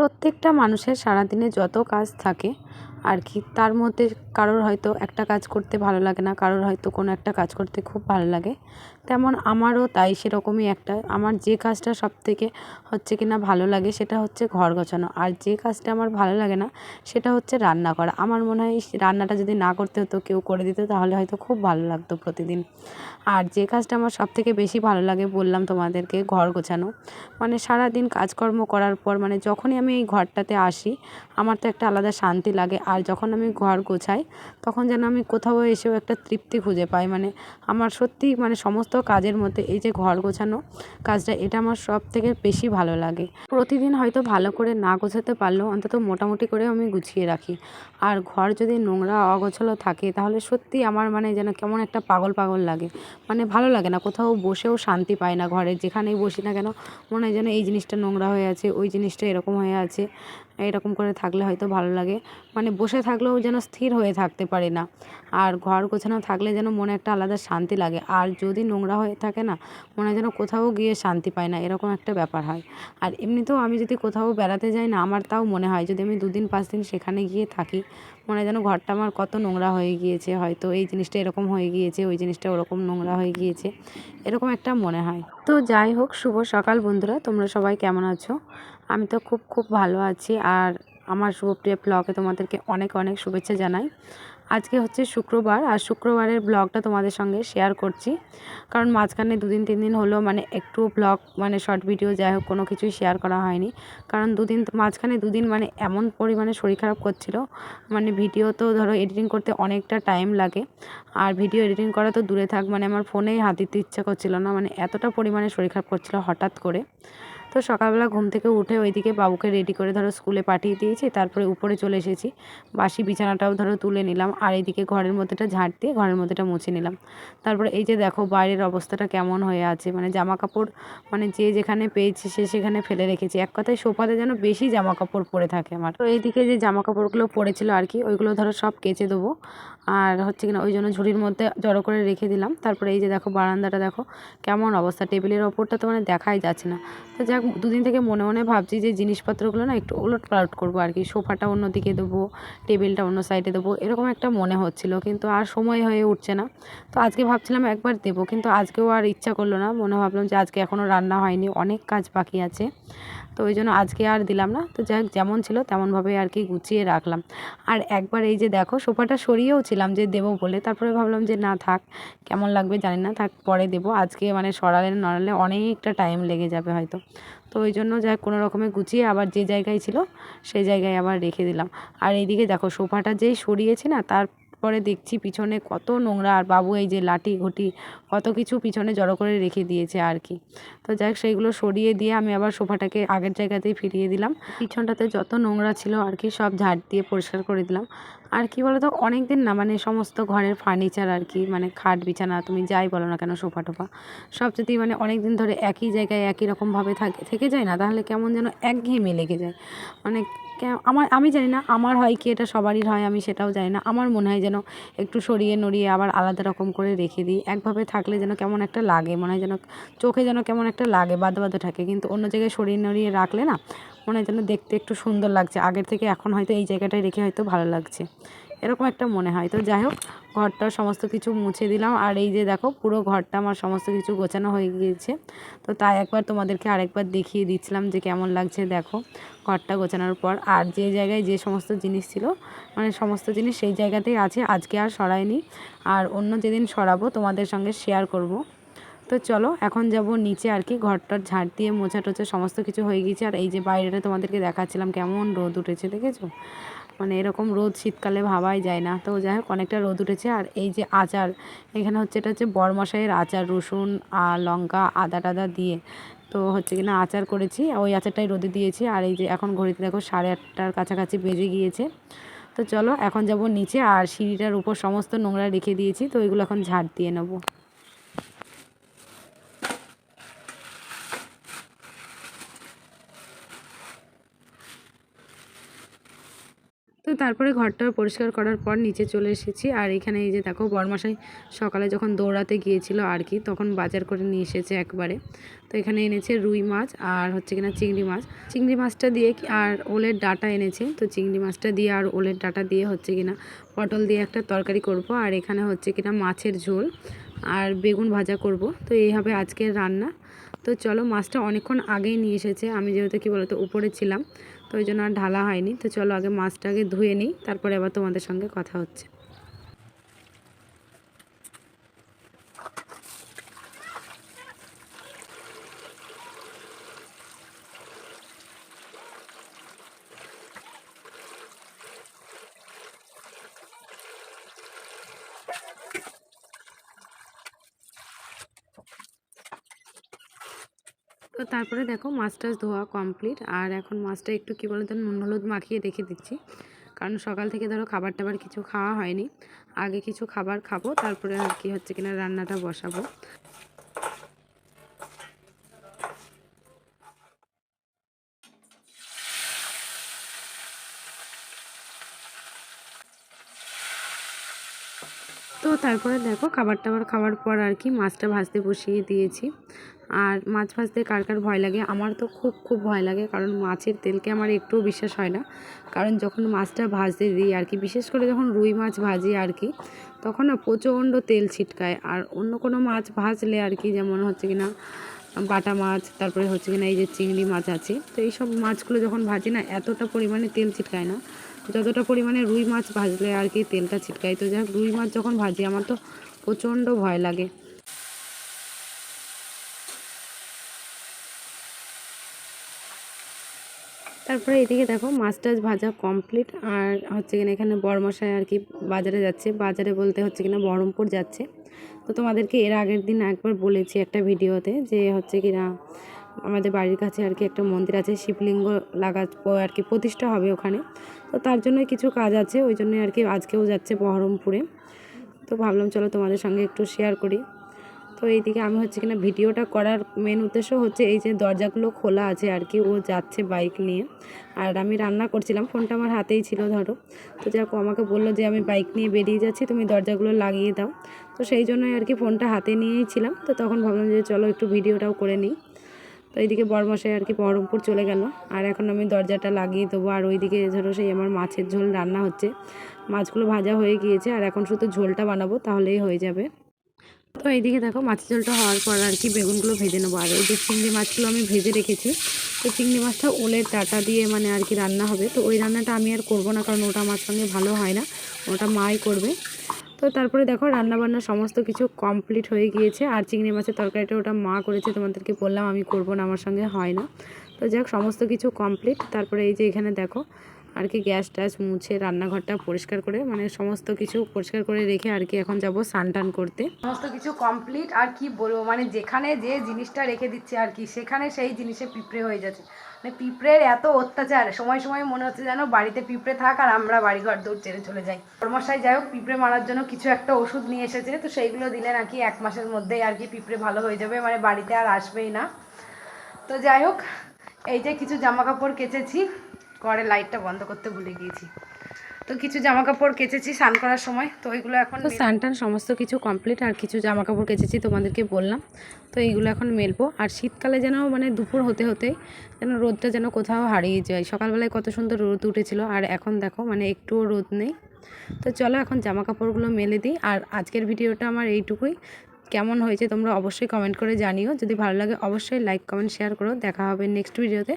প্রত্যেকটা মানুষের সারাদিনে যত কাজ থাকে আর কি। তার মধ্যে কারোর হয়তো একটা কাজ করতে ভালো লাগে না, কারোর হয়তো কোনো একটা কাজ করতে খুব ভালো লাগে। তেমন আমারও তাই সেরকমই একটা। আমার যে কাজটা সব থেকে হচ্ছে কি না ভালো লাগে সেটা হচ্ছে ঘর গোছানো। আর যে কাজটা আমার ভালো লাগে না সেটা হচ্ছে রান্না করা। আমার মনে হয় রান্নাটা যদি না করতে হতো, কেউ করে দিত, তাহলে হয়তো খুব ভালো লাগতো প্রতিদিন। আর যে কাজটা আমার সব থেকে বেশি ভালো লাগে বললাম তোমাদেরকে, ঘর গোছানো। মানে সারাদিন কাজকর্ম করার পর মানে যখনই আমি এই ঘরটাতে আসি, আমার তো একটা আলাদা শান্তি লাগে। আর যখন আমি ঘর গোছাই, তখন যেন আমি কোথাও এসেও একটা তৃপ্তি খুঁজে পাই। মানে আমার সত্যিই মানে সমস্ত কাজের মধ্যে এই যে ঘর গোছানো কাজটা, এটা আমার সব থেকে বেশি ভালো লাগে। প্রতিদিন হয়তো ভালো করে না গোছাতে পারলেও অন্তত মোটামুটি করে আমি গুছিয়ে রাখি। আর ঘর যদি নোংরা, অগোছালো থাকে, তাহলে সত্যি আমার মানে যেন কেমন একটা পাগল পাগল লাগে। মানে ভালো লাগে না, কোথাও বসেও শান্তি পায় না ঘরে। যেখানেই বসি না কেন, মনে হয় যেন এই জিনিসটা নোংরা হয়ে আছে, ওই জিনিসটা এরকম হয়ে আছে। এরকম করে থাকলে হয়তো ভালো লাগে। মানে বসে থাকলেও যেন স্থির হয়ে থাকতে পারি না। আর ঘর গোছানো থাকলে যেন মনে একটা আলাদা শান্তি লাগে। আর যদি নোংরা হয়ে থাকে না, মনে হয় যেন কোথাও গিয়ে শান্তি পায় না। এরকম একটা ব্যাপার হয়। আর এমনিতেও আমি যদি কোথাও বেড়াতে যাই না, আমার তাও মনে হয় যদি আমি দুদিন পাঁচ দিন সেখানে গিয়ে থাকি মনে যেন ঘরটা আমার কত নোংরা হয়ে গিয়েছে, হয়তো এই জিনিসটা এরকম হয়ে গিয়েছে, ওই জিনিসটা ওরকম নোংরা হয়ে গিয়েছে, এরকম একটা মনে হয়। তো যাই হোক, শুভ সকাল বন্ধুরা, তোমরা সবাই কেমন আছো? আমি তো খুব খুব ভালো আছি, আর আমার শুভপ্রিয় ব্লগে তোমাদেরকে অনেক অনেক শুভেচ্ছা জানাই। আজকে হচ্ছে শুক্রবার আর শুক্রবারের ব্লগটা তোমাদের সঙ্গে শেয়ার করছি। কারণ মাঝখানে দুদিন, তিন দিন হলো মানে একটু ব্লগ মানে শর্ট ভিডিও যাই হোক কোনো কিছুই শেয়ার করা হয়নি। কারণ দুদিন মাঝখানে দুদিন মানে এমন পরিমাণে শরীর খারাপ করছিল মানে ভিডিও তো ধরো এডিটিং করতে অনেকটা টাইম লাগে। আর ভিডিও এডিটিং করা তো দূরে থাক মানে আমার ফোনেই হাত দিতে ইচ্ছা করছিল না মানে এতটা পরিমাণে শরীর খারাপ করছিল হঠাৎ করে। তো সকালবেলা ঘুম থেকে উঠে ওইদিকে বাবুকে রেডি করে ধরো স্কুলে পাঠিয়ে দিয়েছি, তারপরে উপরে চলে এসেছি। বাসি বিছানাটাও ধরো তুলে নিলাম, আর এইদিকে ঘরের মধ্যেটা ঝাঁট দিয়ে ঘরের মধ্যেটা মুছে নিলাম। তারপরে এই যে দেখো বাইরের অবস্থাটা কেমন হয়ে আছে মানে জামা কাপড় মানে যে যেখানে পেয়েছে সে সেখানে ফেলে রেখেছি। এক কথায় সোফাতে যেন বেশি জামা কাপড় পরে থাকে আমার। তো এইদিকে যে জামা কাপড়গুলো পড়েছিল আর কি, ওইগুলো ধরো সব কেচে দেবো। আর হচ্ছে কিনা ওই জন্য ঝুড়ির মধ্যে জড়ো করে রেখে দিলাম। তারপরে এই যে দেখো বারান্দাটা দেখো কেমন অবস্থা, টেবিলের ওপরটা তো মানে দেখাই যাচ্ছে না। তো যাক দুদিন থেকে মনে মনে ভাবছি যে জিনিসপত্রগুলো না একটু ওলট পালট করব আর কি। সোফাটা অন্যদিকে দেবো, টেবিলটা অন্য সাইডে দেবো, এরকম একটা মনে হচ্ছিল কিন্তু আর সময় হয়ে উঠছে না। তো আজকে ভাবছিলাম একবার দেবো কিন্তু আজকেও আর ইচ্ছা করল না। মনে ভাবলাম যে আজকে এখনও রান্না হয়নি, অনেক কাজ বাকি আছে। তো ওই জন্য আজকে আর দিলাম না। তো যাই যেমন ছিল তেমনভাবে আর কি গুছিয়ে রাখলাম। আর একবার এই যে দেখো, সোফাটা সরিয়েও ছিলাম যে দেবো বলে। তারপরে ভাবলাম যে না থাক, কেমন লাগবে জানি না, থাক পরে দেবো। আজকে মানে সরালে নড়ালে অনেকটা টাইম লেগে যাবে হয়তো। তো ওই জন্য যাই কোনো রকমে গুছিয়ে আবার যে জায়গায় ছিল, সেই জায়গায় আবার রেখে দিলাম। আর এইদিকে দেখো, সোফাটা যেই সরিয়েছি না, তার পরে দেখছি পিছনে কত নোংরা আর বাবু এই যে লাঠি ঘটি কত কিছু পিছনে জড়ো করে রেখে দিয়েছে আর কি। তো যাই সেইগুলো সরিয়ে দিয়ে আমি আবার সোফাটাকে আগের জায়গাতেই ফিরিয়ে দিলাম। পিছনটাতে যত নোংরা ছিল আর কি, সব ঝাড় দিয়ে পরিষ্কার করে দিলাম। আর কি বলতো অনেক দিন না মানে সমস্ত ঘরের ফার্নিচার আর কি মানে খাট, বিছানা, তুমি যাই বলো না কেন, সোফা টোফা, সব যদি মানে অনেক দিন ধরে একই জায়গায় একই রকমভাবে থাকে, থেকে যায় না, তাহলে কেমন যেন একঘেয়েমে লেগে যায়। মানে আমার, আমি জানি না, আমার হয় কি এটা সবারই হয়, আমি সেটাও জানি না। আমার মনে হয় যেন একটু সরিয়ে নড়িয়ে আবার আলাদা রকম করে রেখে দিই। একভাবে থাকলে যেন কেমন একটা লাগে, মনে হয় যেন চোখে যেন কেমন একটা লাগে বাদ বাদে থাকে। কিন্তু অন্য জায়গায় সরিয়ে নড়িয়ে রাখলে না, মনে হয় যেন দেখতে একটু সুন্দর লাগছে। আগের থেকে এখন হয়তো এই জায়গাটায় রেখে হয়তো ভালো লাগছে। এরকম একটা মনে হয়। তো যাই হোক ঘরটা সমস্ত কিছু মুছে দিলাম। আর এই যে দেখো, পুরো ঘরটা আমার সমস্ত কিছু গোছানো হয়ে গিয়েছে। তো তাই একবার তোমাদেরকে আরেকবার দেখিয়ে দিচ্ছিলাম যে কেমন লাগছে দেখো, ঘরটা গোছানোর পর। আর যে জায়গায় যে সমস্ত জিনিস ছিল মানে সমস্ত জিনিস সেই জায়গাতেই আছে। আজকে আর সরাইনি। আর অন্য যেদিন সরাবো, তোমাদের সঙ্গে শেয়ার করব। তো চলো, এখন যাব নিচে আর কি। ঘরটার ঝাড় দিয়ে মোছা টোছা সমস্ত কিছু হয়ে গিয়েছে আর এই যে বাইরেটা তোমাদেরকে দেখাচ্ছিলাম, কেমন রোদ উঠেছে দেখেছ? মানে এরকম রোদ শীতকালে ভাবাই যায় না। তো যাই হোক, অনেকটা রোদ উঠেছে। আর এই যে আচার, এখানে হচ্ছে এটা হচ্ছে বরমশাইয়ের আচার, রসুন আর লঙ্কা, আদা টাদা দিয়ে। তো হচ্ছে কিনা আচার করেছি। ওই আচারটাই রোদে দিয়েছি। আর এই যে এখন ঘড়িতে দেখো সাড়ে আটটার কাছাকাছি বেজে গিয়েছে। তো চলো, এখন যাব নিচে। আর সিঁড়িটার উপর সমস্ত নোংরা রেখে দিয়েছি। তো ওইগুলো এখন ঝাড় দিয়ে নেব। তো তারপরে ঘরটা পরিষ্কার করার পর নিচে চলে এসেছি। আর এখানে এই যে দেখো বরমাসাই সকালে যখন দৌড়াতে গিয়েছিল আর কি, তখন বাজার করে নিয়ে এসেছে একবারে। তো এখানে এনেছে রুই মাছ আর হচ্ছে কিনা চিংড়ি মাছ। চিংড়ি মাছটা দিয়ে আর ওলের ডাটা এনেছে। তো চিংড়ি মাছটা দিয়ে আর ওলের ডাটা দিয়ে হচ্ছে কিনা পটল দিয়ে একটা তরকারি করব। আর এখানে হচ্ছে কিনা মাছের ঝোল আর বেগুন ভাজা করব। তো এই হবে আজকের রান্না। তো চলো মাছটা অনেকক্ষণ আগেই নিয়ে এসেছে। আমি যেহেতু কি বলতো উপরে ছিলাম। তো ওই জন্য আর ঢালা হয়নি। তো চলো আগে মাছটাকে ধুয়ে নিই, তারপরে আবার তোমাদের সঙ্গে কথা হচ্ছে। তো তারপরে দেখো মাছটা ধোয়া কমপ্লিট আর এখন মাছটা একটু কী বলতো, নুন হলুদ মাখিয়ে রেখে দিচ্ছি। কারণ সকাল থেকে ধরো খাবার টাবার কিছু খাওয়া হয়নি, আগে কিছু খাবার খাব, তারপরে আর কি হচ্ছে কিনা রান্নাটা বসাবো। তো তারপরে দেখো খাবার টাবার খাওয়ার পর আর কি মাছটা ভাজতে বসিয়ে দিয়েছি। আর মাছ ভাজতে কার কার ভয় লাগে? আমার তো খুব খুব ভয় লাগে, কারণ মাছের তেলকে আমার একটুও বিশ্বাস হয় না। কারণ যখন মাছটা ভাজতে দিই আর কি, বিশেষ করে যখন রুই মাছ ভাজি আর কি, তখন না প্রচণ্ড তেল ছিটকায়। আর অন্য কোনো মাছ ভাজলে আর কি, যেমন হচ্ছে কি না, বাটা মাছ, তারপরে হচ্ছে কি না, এই যে চিংড়ি মাছ আছে, তো এইসব মাছগুলো যখন ভাজি না, এতটা পরিমাণে তেল ছিটকায় না। যতটা পরিমাণে রুই মাছ ভাজলে আর কি তেলটা ছিটকায়। তো যাক রুই মাছ যখন ভাজি, আমার তো প্রচণ্ড ভয় লাগে। তারপরে এদিকে দেখো, মাছ টাছ ভাজা কমপ্লিট আর হচ্ছে কিনা এখানে বড়মশাই আর কি বাজারে যাচ্ছে। বাজারে বলতে হচ্ছে কিনা বহরমপুর যাচ্ছে। তো তোমাদেরকে এর আগের দিন একবার বলেছি একটা ভিডিওতে যে হচ্ছে কিনা আমাদের বাড়ির কাছে আর কি একটা মন্দির আছে, শিবলিঙ্গ লাগা আর কি প্রতিষ্ঠা হবে ওখানে। তো তার জন্য কিছু কাজ আছে, ওই জন্য আর কি আজকেও যাচ্ছে বহরমপুরে। তো ভাবলাম চলো তোমাদের সঙ্গে একটু শেয়ার করি। তো এইদিকে আমি হচ্ছে কিনা ভিডিওটা করার মেন উদ্দেশ্য হচ্ছে এই যে দরজাগুলো খোলা আছে আর কি, ও যাচ্ছে বাইক নিয়ে। আর আমি রান্না করছিলাম, ফোনটা আমার হাতেই ছিল ধরো। তো যাক আমাকে বলল যে আমি বাইক নিয়ে বেরিয়ে যাচ্ছি, তুমি দরজাগুলো লাগিয়ে দাও। তো সেই জন্যই আর কি ফোনটা হাতে নিয়েই ছিলাম। তো তখন ভাবলাম যে চলো একটু ভিডিওটাও করে নিই। তো এইদিকে বরমশাই আর কি বহরমপুর চলে গেল। আর এখন আমি দরজাটা লাগিয়ে দেবো। আর ওইদিকে ধরো সেই আমার মাছের ঝোল রান্না হচ্ছে। মাছগুলো ভাজা হয়ে গিয়েছে। আর এখন শুধু ঝোলটা বানাবো, তাহলেই হয়ে যাবে। তো এইদিকে দেখো মাছের ঝোলটা হওয়ার পর আর কি বেগুনগুলো ভেজে নেব। আর এই যে চিংড়ি মাছগুলো আমি ভেজে রেখেছি, তো চিংড়ি মাছটা ওলের ডাটা দিয়ে মানে আর কি রান্না হবে। তো ওই রান্নাটা আমি আর করব না, কারণ ওটা আমার সঙ্গে ভালো হয় না, ওটা মাই করবে। তো তারপরে দেখো রান্নাবান্না সমস্ত কিছু কমপ্লিট হয়ে গিয়েছে, আর চিংড়ি মাছের তরকারিটা ওটা মা করেছে, তোমাদেরকে বললাম আমি করব না, আমার সঙ্গে হয় না। তো যাক, সমস্ত কিছু কমপ্লিট, তারপরে এই যে এখানে দেখো আর কি গ্যাস ট্যাস মুছে রান্নাঘরটা পরিষ্কার করে মানে সমস্ত কিছু পরিষ্কার করে রেখে আর কি এখন যাব স্নান টান করতে। সমস্ত কিছু কমপ্লিট আর কি বলব মানে যেখানে যে জিনিসটা রেখে দিচ্ছে আর কি, সেখানে সেই জিনিসে পিঁপড়ে হয়ে যাচ্ছে। মানে পিঁপড়ের এত অত্যাচার, সময় সময় মনে হচ্ছে যেন বাড়িতে পিঁপড়ে থাক আর আমরা বাড়িঘর দৌড় ছেড়ে চলে যাই। কর্মশাই যাই হোক, পিঁপড়ে মারার জন্য কিছু একটা ওষুধ নিয়ে এসেছে, তো সেইগুলো দিলে নাকি এক মাসের মধ্যেই আর কি পিঁপড়ে ভালো হয়ে যাবে মানে বাড়িতে আর আসবেই না। তো যাই হোক, এই যে কিছু জামা কাপড় কেচেছি। ঘরে লাইটটা বন্ধ করতে ভুলে গিয়েছি। তো কিছু জামা কাপড় কেচেছি স্নান করার সময়। তো ওইগুলো এখন স্নান টান সমস্ত কিছু কমপ্লিট আর কিছু জামা কাপড় কেচেছি তোমাদেরকে বললাম। তো এইগুলো এখন মেলবো। আর শীতকালে যেন মানে দুপুর হতে হতে যেন রোদটা যেন কোথাও হারিয়ে যায়। সকালবেলায় কত সুন্দর রোদ উঠেছিল। আর এখন দেখো মানে একটুও রোদ নেই। তো চলো এখন জামা কাপড়গুলো মেলে দিই। আর আজকের ভিডিওটা আমার এইটুকুই। কেমন হয়েছে তোমরা অবশ্যই কমেন্ট করে জানিও। যদি ভালো লাগে অবশ্যই লাইক কমেন্ট শেয়ার করো। দেখা হবে নেক্সট ভিডিওতে